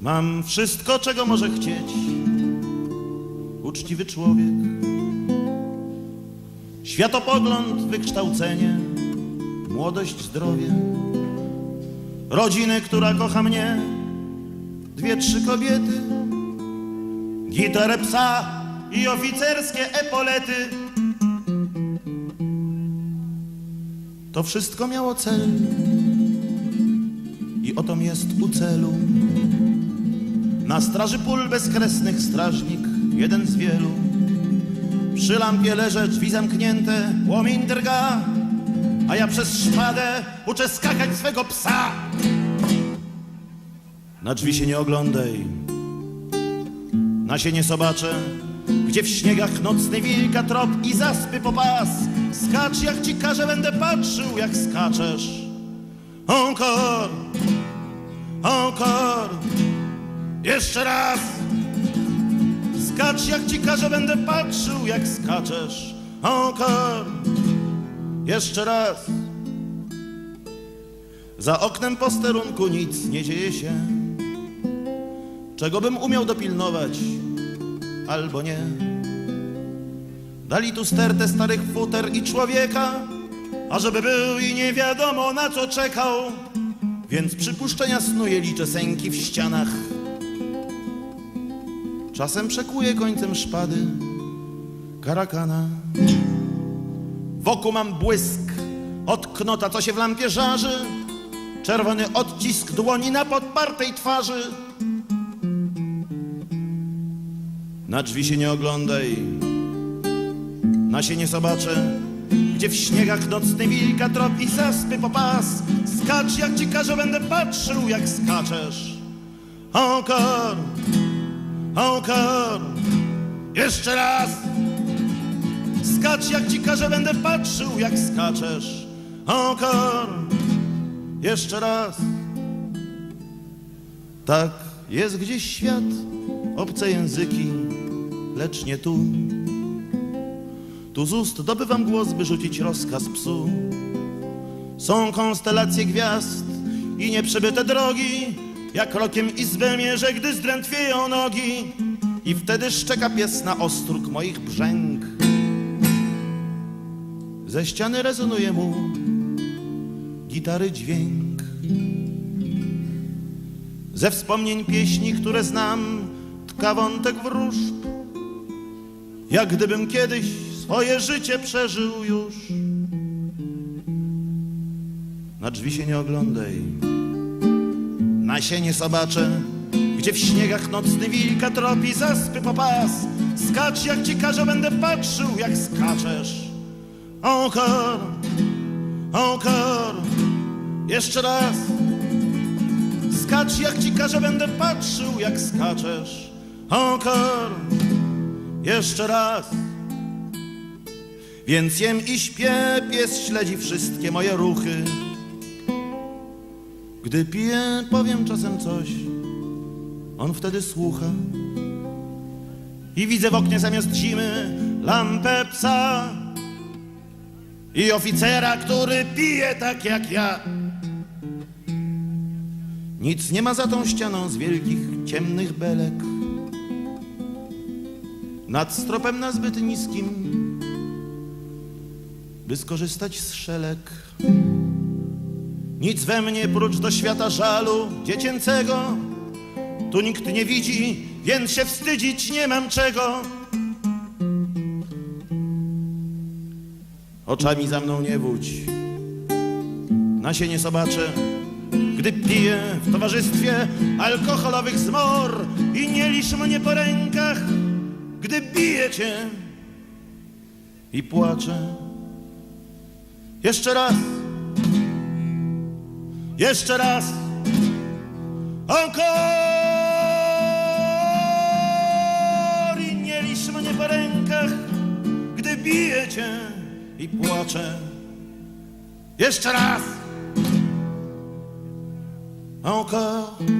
Mam wszystko, czego może chcieć uczciwy człowiek. Światopogląd, wykształcenie, młodość, zdrowie. Rodzinę, która kocha mnie, dwie, trzy kobiety, gitarę psa i oficerskie epolety. To wszystko miało cel i oto jest u celu. Na straży pól bezkresnych strażnik, jeden z wielu. Przy lampie leżę, drzwi zamknięte, płomień drga, a ja przez szpadę uczę skakać swego psa. Na drzwi się nie oglądaj, na się nie sobaczę, gdzie w śniegach nocny wilka trop i zaspy po pas. Skacz jak ci każę, będę patrzył jak skaczesz. Encore, encore, jeszcze raz. Skacz jak ci każę, będę patrzył jak skaczesz. Encore, jeszcze raz. Za oknem posterunku nic nie dzieje się. Czego bym umiał dopilnować, albo nie. Dali tu stertę starych futer i człowieka, a żeby był i nie wiadomo na co czekał, więc przypuszczenia snuje liczę sęki w ścianach. Czasem przekuję końcem szpady karakana. Wokół mam błysk od knota, co się w lampie żarzy, czerwony odcisk dłoni na podpartej twarzy. Na drzwi się nie oglądaj, na się nie zobaczę, gdzie w śniegach nocny wilka trop i zaspy po pas. Skacz jak ci każę, będę patrzył jak skaczesz. Encore, encore, jeszcze raz. Skacz jak ci każę, będę patrzył jak skaczesz. Encore, jeszcze raz. Tak, jest gdzieś świat, obce języki, lecz nie tu. Tu z ust dobywam głos, by rzucić rozkaz psu. Są konstelacje gwiazd i nieprzebyte drogi, jak rokiem izbę mierzę, gdy zdrętwieją nogi. I wtedy szczeka pies na ostróg moich brzęk. Ze ściany rezonuje mu gitary dźwięk. Ze wspomnień pieśni, które znam, tka wątek wróżb. Jak gdybym kiedyś swoje życie przeżył już. Na drzwi się nie oglądaj, się nie sobaczę, gdzie w śniegach nocny wilka tropi zaspy po pas. Skacz jak ci każę, będę patrzył jak skaczesz. Encore, encore, jeszcze raz. Skacz jak ci każę, będę patrzył jak skaczesz. Encore, jeszcze raz. Więc jem i śpię, pies śledzi wszystkie moje ruchy. Gdy piję, powiem czasem coś, on wtedy słucha. I widzę w oknie zamiast zimy lampę psa i oficera, który pije tak jak ja. Nic nie ma za tą ścianą z wielkich, ciemnych belek. Nad stropem na zbyt niskim, by skorzystać z szelek. Nic we mnie prócz do świata żalu dziecięcego. Tu nikt nie widzi, więc się wstydzić nie mam czego. Oczami za mną nie wódź, na się nie zobaczę, gdy piję w towarzystwie alkoholowych zmor i nie licz mnie po rękach, gdy biję cię i płaczę. Jeszcze raz, jeszcze raz, encore i nie mnie po rękach, gdy biję cię i płaczę. Jeszcze raz, encore.